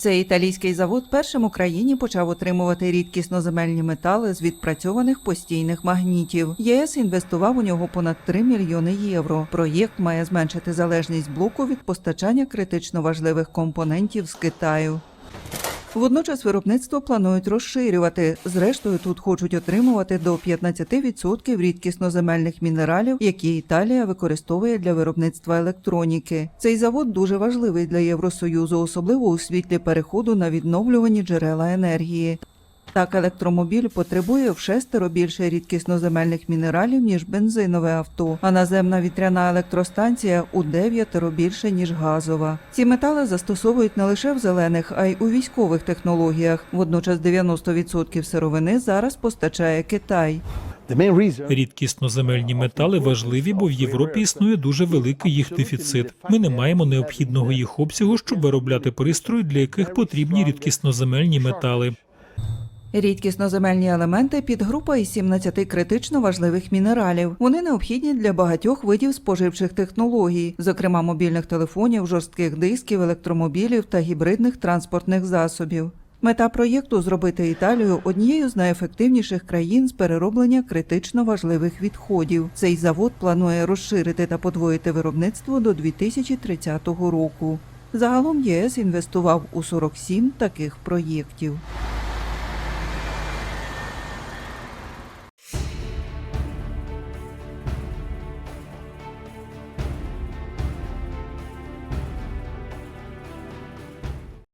Цей італійський завод першим у країні почав отримувати рідкісноземельні метали з відпрацьованих постійних магнітів. ЄС інвестував у нього понад 3 мільйони євро. Проєкт має зменшити залежність блоку від постачання критично важливих компонентів з Китаю. Водночас виробництво планують розширювати. Зрештою, тут хочуть отримувати до 15% рідкісноземельних мінералів, які Італія використовує для виробництва електроніки. Цей завод дуже важливий для Євросоюзу, особливо у світлі переходу на відновлювані джерела енергії. Так, електромобіль потребує в шестеро більше рідкісноземельних мінералів, ніж бензинове авто, а наземна вітряна електростанція у дев'ятеро більше, ніж газова. Ці метали застосовують не лише в зелених, а й у військових технологіях. Водночас 90% сировини зараз постачає Китай. Рідкісноземельні метали важливі, бо в Європі існує дуже великий їх дефіцит. Ми не маємо необхідного їх обсягу, щоб виробляти пристрої, для яких потрібні рідкісноземельні метали. Рідкісноземельні елементи підгрупа із 17 критично важливих мінералів. Вони необхідні для багатьох видів споживчих технологій, зокрема мобільних телефонів, жорстких дисків, електромобілів та гібридних транспортних засобів. Мета проєкту зробити Італію однією з найефективніших країн з перероблення критично важливих відходів. Цей завод планує розширити та подвоїти виробництво до 2030 року. Загалом ЄС інвестував у 47 таких проєктів.